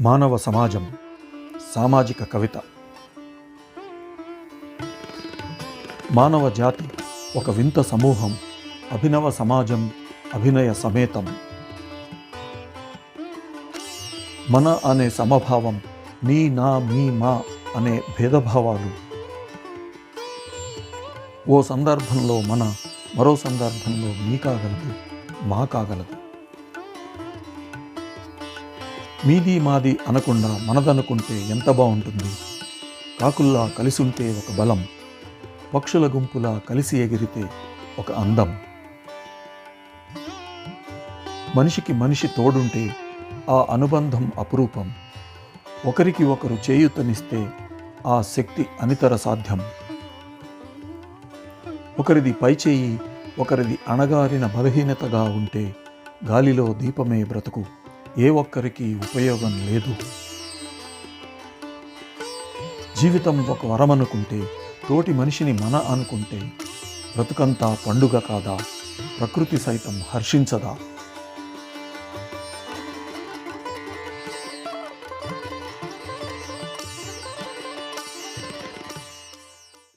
మానవ సమాజం సామాజిక కవిత. మానవ జాతి ఒక వింత సమూహం అభినవ సమాజం అభినయ సమేతం. మన అనే సమభావం నీ నా మీ మా అనే భేదభావాలు. ఓ సందర్భంలో మన మరో సందర్భంలో మీ కాగలదు మా కాగలదు. మీది మాది అనకుండా మనదనుకుంటే ఎంత బాగుంటుంది కాకుల్లా కలిసుంటే ఒక బలం పక్షుల గుంపులా కలిసి ఎగిరితే ఒక అందం. మనిషికి మనిషి తోడుంటే ఆ అనుబంధం అపురూపం. ఒకరికి ఒకరు చేయూతనిస్తే ఆ శక్తి అనితర సాధ్యం. ఒకరిది పైచేయి ఒకరిది అణగారిన బలహీనతగా ఉంటే గాలిలో దీపమే బ్రతుకు. ఏ ఒక్కరికి ఉపయోగం లేదు. జీవితం ఒక వరమనుకుంటే తోటి మనిషిని మన అనుకుంటే బ్రతుకంతా పండుగ కాదా? ప్రకృతి సైతం హర్షించదా?